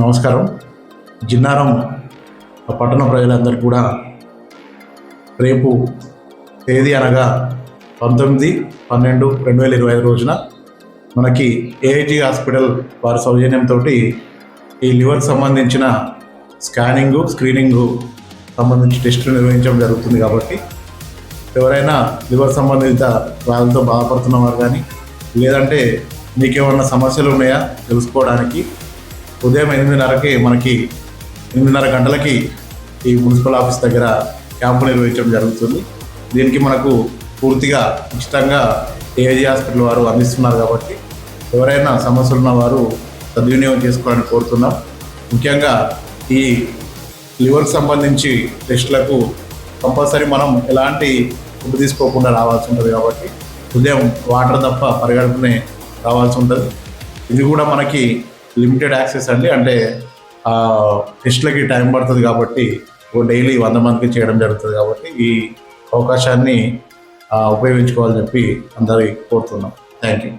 నమస్కారం. జిన్నారం పట్టణ ప్రజలందరూ కూడా రేపు తేదీ అనగా పంతొమ్మిది పన్నెండు రెండు వేల ఇరవై ఐదు రోజున మనకి ఏఐజీ హాస్పిటల్ వారి సౌజన్యంతో ఈ లివర్ సంబంధించిన స్కానింగు స్క్రీనింగు సంబంధించి టెస్టులు నిర్వహించడం జరుగుతుంది కాబట్టి ఎవరైనా లివర్ సంబంధిత వ్యాధులతో బాధపడుతున్నవారు కానీ లేదంటే మీకేమన్నా సమస్యలు ఉన్నాయా తెలుసుకోవడానికి ఉదయం ఎనిమిదిన్నరకి మనకి ఎనిమిదిన్నర గంటలకి ఈ మున్సిపల్ ఆఫీస్ దగ్గర క్యాంపు నిర్వహించడం జరుగుతుంది. దీనికి మనకు పూర్తిగా ఉచితంగా ఏఐజీ హాస్పిటల్ వారు అందిస్తున్నారు కాబట్టి ఎవరైనా సమస్యలు ఉన్న వారు సద్వినియోగం చేసుకోవాలని కోరుతున్నాం. ముఖ్యంగా ఈ లివర్కి సంబంధించి టెస్టులకు కంపల్సరీ మనం ఎలాంటి ఫుడ్ తీసుకోకుండా రావాల్సి ఉంటుంది కాబట్టి ఉదయం వాటర్ తప్ప పరిగడుపునే రావాల్సి ఉంటుంది. ఇది కూడా మనకి లిమిటెడ్ యాక్సెస్ అండి. అంటే టెస్ట్లకి టైం పడుతుంది కాబట్టి డైలీ వంద మందికి చేయడం జరుగుతుంది కాబట్టి ఈ అవకాశాన్ని ఉపయోగించుకోవాలని చెప్పి అందరికి కోరుతున్నాం. Thank you